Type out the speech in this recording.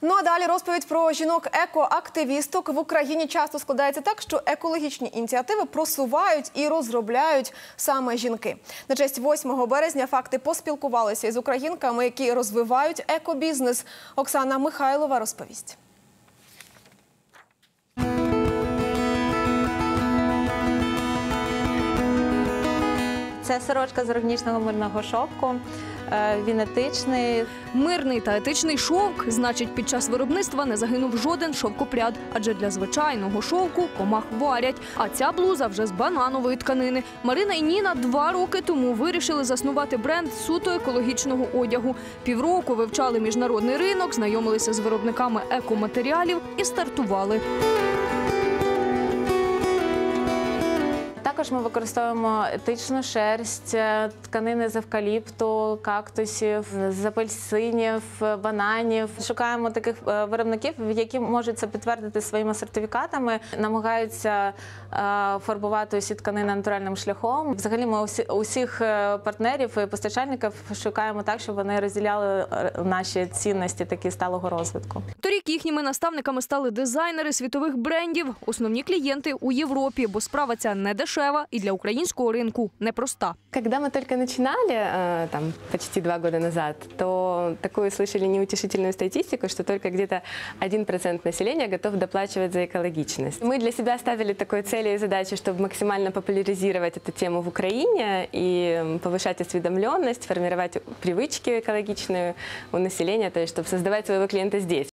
Ну а далі розповідь про жінок-екоактивісток в Україні часто складається так, що екологічні ініціативи просувають і розробляють саме жінки. На честь 8 березня факти поспілкувалися із українками, які розвивають екобізнес. Оксана Михайлова розповість. Це сорочка з органічного мирного шовку. Е, Він етичний. Мирний та етичний шовк, значить, під час виробництва не загинув жоден шовкопряд, адже для звичайного шовку комах варять. А ця блуза вже з бананової тканини. Марина і Ніна два роки тому вирішили заснувати бренд суто екологічного одягу. Півроку вивчали міжнародний ринок, знайомилися з виробниками екоматеріалів і стартували. Також ми використовуємо етичну шерсть, е, тканини з евкаліпту, кактусів, з апельсинів, бананів. Шукаємо таких е, виробників, які можуть це підтвердити своїми сертифікатами, намагаються е, фарбувати усі тканини натуральним шляхом. Взагалі, ми усі, усіх партнерів і постачальників шукаємо так, щоб вони розділяли наші цінності такі сталого розвитку. Торік їхніми наставниками стали дизайнери світових брендів, основні клієнти у Європі, бо справа ця не дешева і для українського ринку непроста. Когда мы только начинали, э, там, почти два года назад, то такую слышали неутешительную статистику, что только где-то 1% населения готов доплачивать за экологичность. Мы для себя ставили такой цели и задачу, чтобы максимально популяризировать эту тему в Украине и повышать осведомленность, формировать привычки экологичные у населения, то есть чтобы создавать своего клиента здесь.